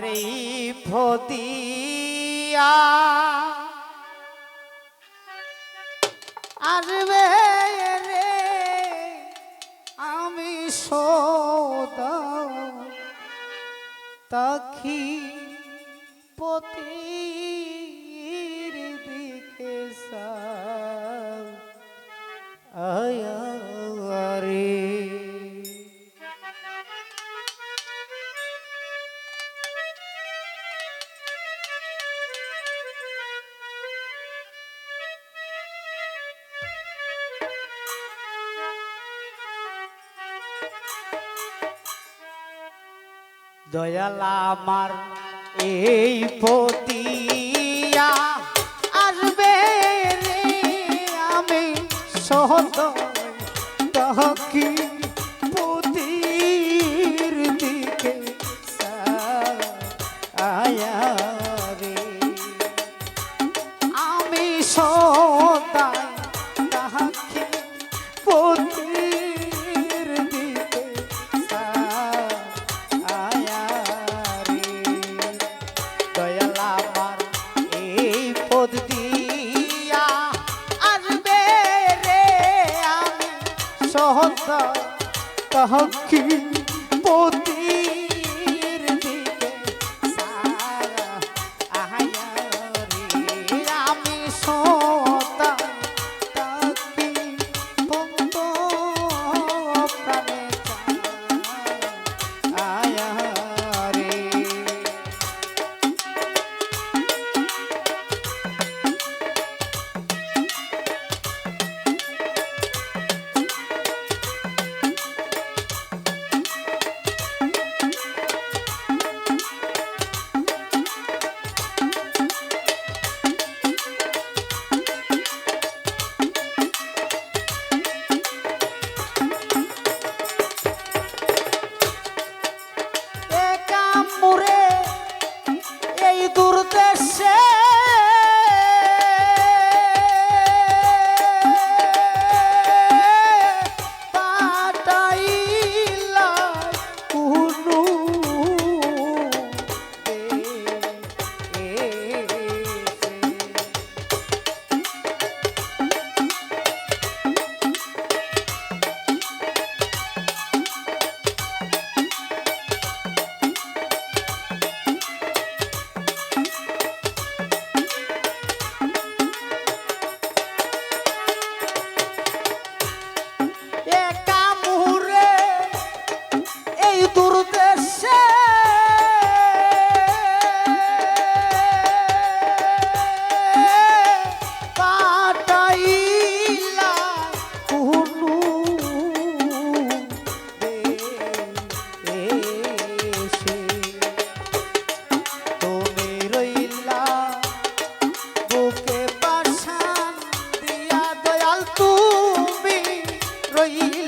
তারে ফতিয়া আরবে রে আমি সৌদ তখি পতি। দয়াল আমার এই পতিয়া আসবে রে আমি সহত কথা তাহা কি? বোধ তুমি রইলে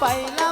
পাইলা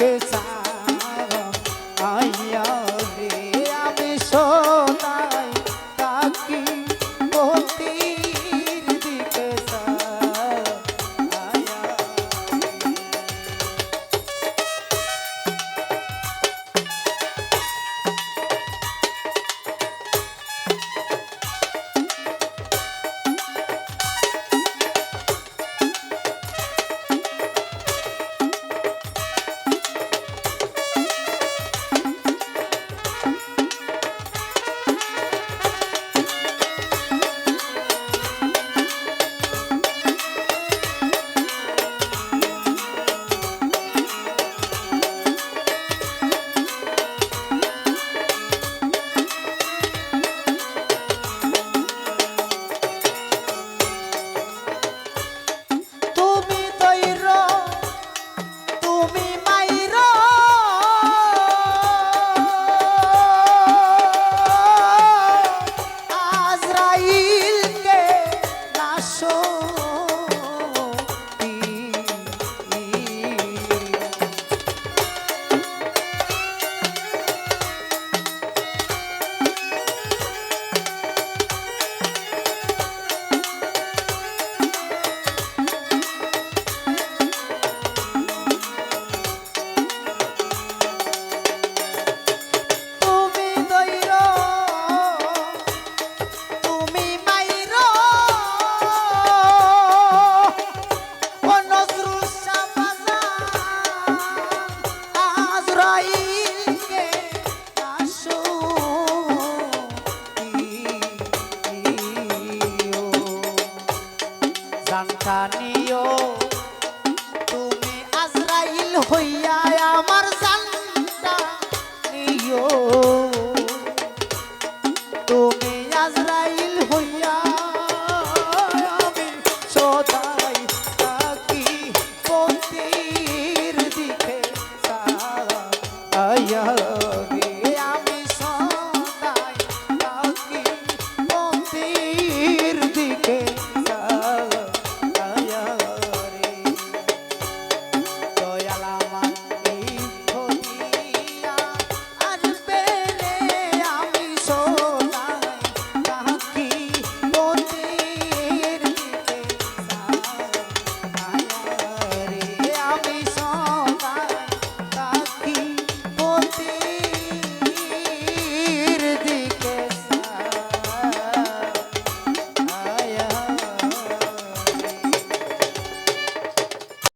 pesa 会